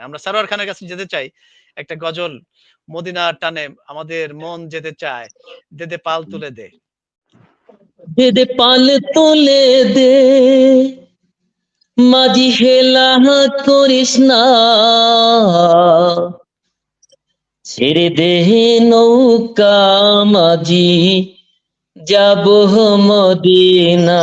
পারে আমরা সারোয়ার খানের কাছে যেতে চাই, একটা গজল মদিনার টানে আমাদের মন যেতে চায়, দে দে পাল তুলে দে। দে দে পাল তুলে দে, মাঝি হেলা করিস না। ছেড়ে দে নৌকা মাঝি, যাব মদিনা।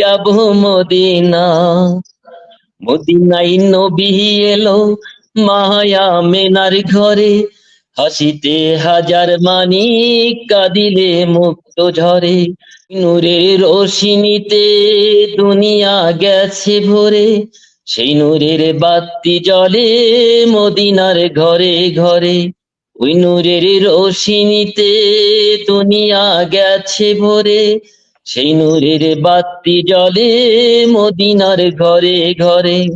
যাব মদিনা। মদিনাই নবী এলো মায়া মেনার ঘরে। হাসিতে হাজার মানি কাঁদিলে মুক্ত ঝরে। নূরের রোশিনীতে দুনিয়া গেছে ভরে। সেই নূরের বাতি জলে মদিনার ঘরে ঘরে। ওই নূরের রোশিনীতে দুনিয়া গেছে ভরে। সেই নূরের বাতি জলে মদিনার ঘরে ঘরে।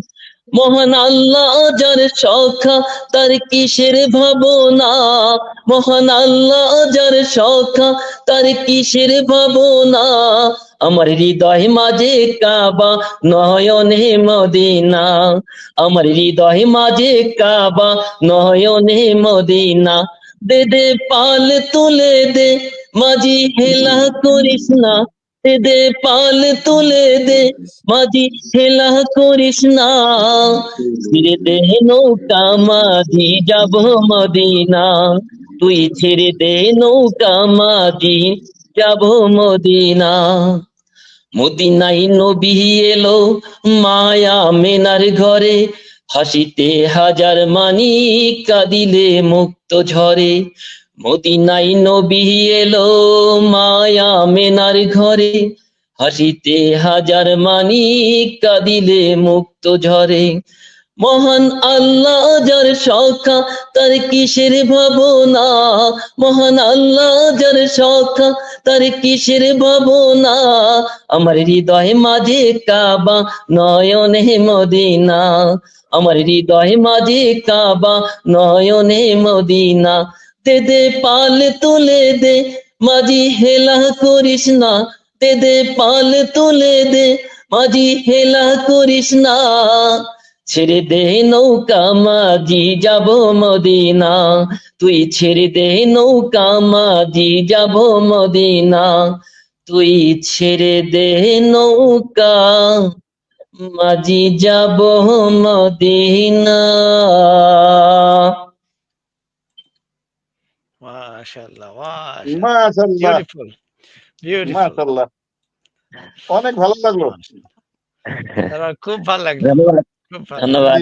মহান আল্লাহ যার সখা, তার কিসের ভাবনা? মহান আল্লাহ যার সখা, তার কিসের ভাবনা? আমার হৃদয় মাঝে কাবা, নয়নে মদিনা। আমার হৃদয় মাঝে কাবা, নয়নে মদিনা। দে দে, পাল তুলে দে, মাঝি হেলা করিস না। দে পাল তুলে দে, মাঝি হেলা করিস না। ছেড়ে দে নৌকা, মাঝি যাব মদিনা। তুই ছেড়ে দে নৌকা, মাঝি যাব মদিনা। মদিনাই নবী এলো মায়া মেনার ঘরে হাসিতে হাজার মানি কাদিলে মুক্ত ঝরে মদিনাই নবী এলো মায়া মেনার ঘরে। হাসিতে হাজার মানি কাদিলে মুক্ত ঝরে মহান আল্লাহ যার সখা তার কিসের ভাবনা? মহান আল্লাহ যার সখা তার কিসের ভাবনা? আমার হৃদয় মাঝে কাবা, নয়নে মদিনা। আমার হৃদয় মাঝে কাবা, নয়নে মদিনা। দে দে, পাল তুলে দে, মাঝি হেলা করিস না। দে দে, পাল তুলে দে, মাঝি হেলা করিস না। ছেড়ে দে নৌকা মাঝি যাব মদিনা। তুই ছেড়ে দে নৌকা মাঝি যাব মদিনা। তুই ছেড়ে দে নৌকা মাঝি যাব মদিনা। মাশাআল্লাহ মাশাআল্লাহ বিউটিফুল বিউটিফুল অনেক ভালো লাগল। খুব ভালো লাগল। ধন্যবাদ